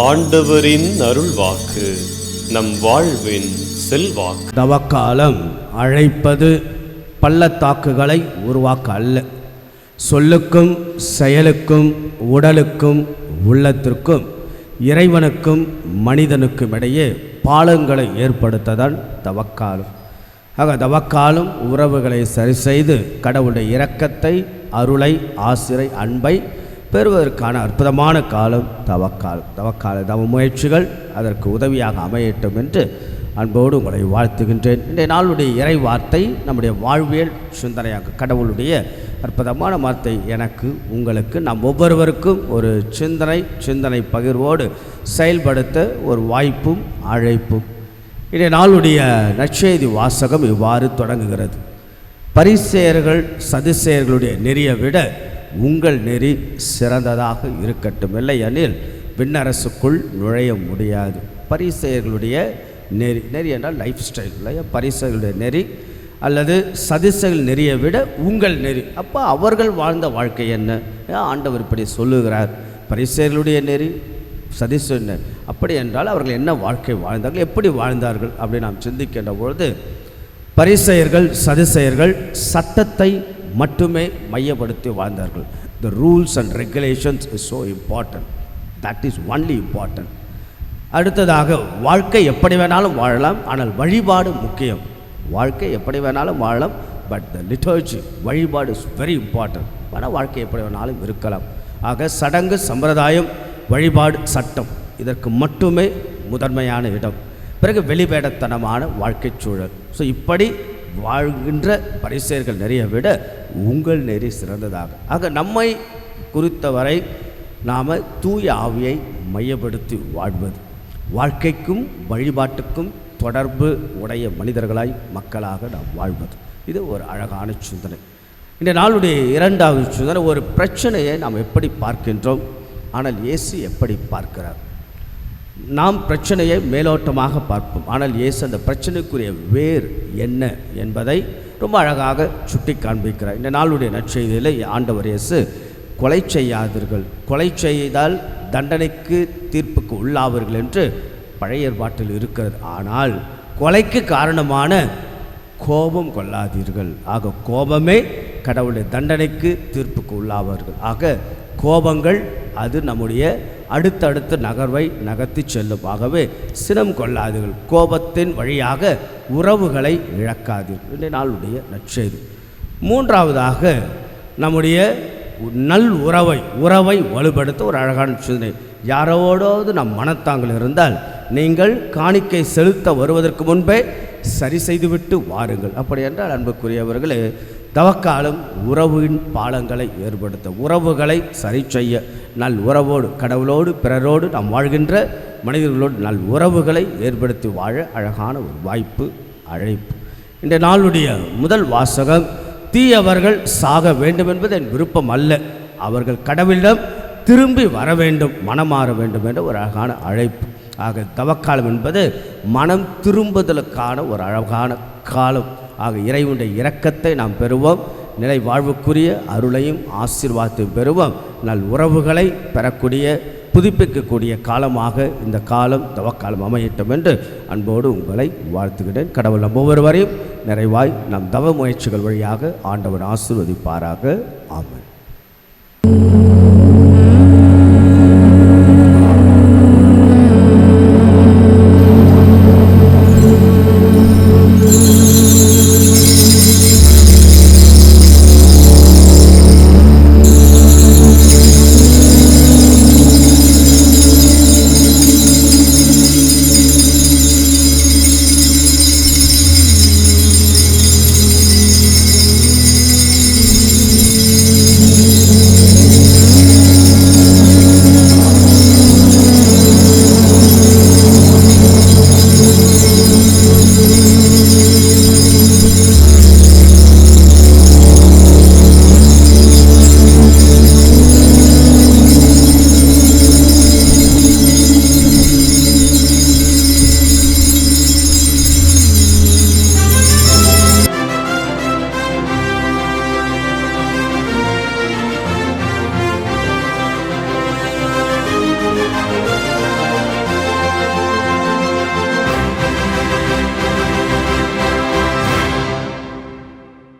ஆண்டவரின் அருள்வாக்கு நம் வாழ்வின் செல்வாக்கு. தவக்காலம் அழைப்பது பள்ளத்தாக்குகளை உருவாக்க அல்ல சொல்லுக்கும் செயலுக்கும் உடலுக்கும் உள்ளத்திற்கும் இறைவனுக்கும் மனிதனுக்கும் இடையே பாலங்களை ஏற்படுத்ததான் தவக்காலம். ஆக தவக்காலம் உறவுகளை சரி செய்து கடவுளுடைய இரக்கத்தை அருளை ஆசிரை அன்பை பெறுவதற்கான அற்புதமான காலம் தவக்காலம். தவக்கால தவ முயற்சிகள் அதற்கு உதவியாக அமையட்டும் என்று அன்போடு உங்களை வாழ்த்துகின்றேன். இன்றைய நாளுடைய இறை வார்த்தை நம்முடைய வாழ்வியல் சிந்தனையாக கடவுளுடைய அற்புதமான வார்த்தை எனக்கு உங்களுக்கு நம் ஒவ்வொருவருக்கும் ஒரு சிந்தனை சிந்தனை பகிர்வோடு செயல்படுத்த ஒரு வாய்ப்பும் அழைப்பும். இன்றைய நாளுடைய நற்செய்தி வாசகம் இவ்வாறு தொடங்குகிறது. பரிசேயர்கள் சதுசேயர்களுடைய நெறியை விட உங்கள் நெறி சிறந்ததாக இருக்கட்டும். இல்லையெனில் விண்ணரசுக்குள் நுழைய முடியாது. பரிசெயர்களுடைய நெறி நெறி என்றால் லைஃப் ஸ்டைல் இல்லையா? பரிசேயர்களுடைய நெறி அல்லது சதிசைகள் நெறியை விட உங்கள் நெறி. அப்போ அவர்கள் வாழ்ந்த வாழ்க்கை என்ன? ஏன் ஆண்டவர் இப்படி சொல்லுகிறார். பரிசேயர்களுடைய நெறி சதிசு அப்படி என்றால் அவர்கள் என்ன வாழ்க்கை வாழ்ந்தார்கள்? எப்படி வாழ்ந்தார்கள்? அப்படி நாம் சிந்திக்கின்ற பொழுது பரிசெயர்கள் சதிசெயர்கள் சட்டத்தை மட்டுமே மையப்படுத்தி வாழ்ந்தார்கள். The rules and regulations is so important that is only important அடுத்ததாக வாழ்க்கை எப்படி வேணாலும் வாழலாம். ஆனால் வழிபாடு முக்கியம். வாழ்க்கை எப்படி வேணாலும் வாழலாம். பட் த லிட்டர்ஜி வழிபாடு இஸ் வெரி இம்பார்ட்டன்ட் ஆனால் வாழ்க்கை எப்படி வேணாலும் இருக்கலாம். ஆக சடங்கு சம்பிரதாயம் வழிபாடு சட்டம் இதற்கு மட்டுமே முதன்மையான இடம். பிறகு வெளிவேடத்தனமான வாழ்க்கைச் சூழல். ஸோ இப்படி வாழ்கின்ற பரிசெயர்கள் நிறைய விட உங்கள் நெறி சிறந்ததாக. ஆக நம்மை குறித்தவரை நாம் தூய ஆவியை மையப்படுத்தி வாழ்வது. வாழ்க்கைக்கும் வழிபாட்டுக்கும் தொடர்பு உடைய மனிதர்களாய் மக்களாக நாம் வாழ்வது. இது ஒரு அழகான சிந்தனை இந்த நாளுடைய இரண்டாவது சிந்தனை ஒரு பிரச்சனையை நாம் எப்படி பார்க்கின்றோம்? ஆனால் இயேசு எப்படி பார்க்கிறார்? நாம் பிரச்சனையை மேலோட்டமாக பார்ப்போம். ஆனால் இயேசு அந்த பிரச்சனைக்குரிய வேர் என்ன என்பதை ரொம்ப அழகாக சுட்டி காண்பிக்கிறார். இந்த நாளுடைய நற்செய்தியில் ஆண்டவர் இயேசு கொலை செய்யாதீர்கள். கொலை செய்தால் தண்டனைக்கு தீர்ப்புக்கு உள்ளாவீர்கள் என்று பழைய ஏற்பாட்டில் இருக்கிறது. ஆனால் கொலைக்கு காரணமான கோபம் கொள்ளாதீர்கள். ஆக கோபமே கடவுளுடைய தண்டனைக்கு தீர்ப்புக்கு உள்ளாவார்கள். ஆக கோபங்கள் அது நம்முடைய அடுத்தடுத்த நகர்வை நகர்த்தி செல்லும். ஆகவே சினம் கொள்ளாதீர்கள். கோபத்தின் வழியாக உறவுகளை இழக்காதீர்கள். இன்றைய நாளுடைய நற்செய்தி. மூன்றாவதாக நம்முடைய நல் உறவை உறவை வலுப்படுத்த ஒரு அழகான சிந்தனை. யாரோடாவது நம் மனத்தாங்கள் இருந்தால் நீங்கள் காணிக்கை செலுத்த வருவதற்கு முன்பே சரி செய்துவிட்டு வாருங்கள். அப்படி என்றால் அன்புக்குரியவர்களே தவக்காலம் உறவின் பாலங்களை ஏற்படுத்த உறவுகளை சரி செய்ய நல் உறவோடு கடவுளோடு பிறரோடு நாம் வாழ்கின்ற மனிதர்களோடு நல் உறவுகளை ஏற்படுத்தி வாழ அழகான ஒரு வாய்ப்பு அழைப்பு. இந்த நாளுடைய முதல் வாசகம் தீயவர்கள் சாக வேண்டும் என்பது என் விருப்பம் அல்ல. அவர்கள் கடவுளிடம் திரும்பி வர வேண்டும் மனமாற வேண்டும் என்ற ஒரு அழகான அழைப்பு. ஆக தவக்காலம் என்பது மனம் திரும்புதலுக்கான ஒரு அழகான காலம். ஆக இறைவனுடைய இரக்கத்தை நாம் பெறுவோம். நிலை வாழ்வுக்குரிய அருளையும் ஆசீர்வாதத்தையும் பெறுவோம். நல் உறவுகளை பெறக்கூடிய புதுப்பிக்கக்கூடிய காலமாக இந்த காலம் தவக்காலம் அமையட்டும் என்று அன்போடு உங்களை வாழ்த்துகிறேன். கடவுள் நம் ஒவ்வொருவரையும் நிறைவாய் நம் தவ முயற்சிகள் வழியாக ஆண்டவன் ஆசிர்வதிப்பாராக. ஆமென்.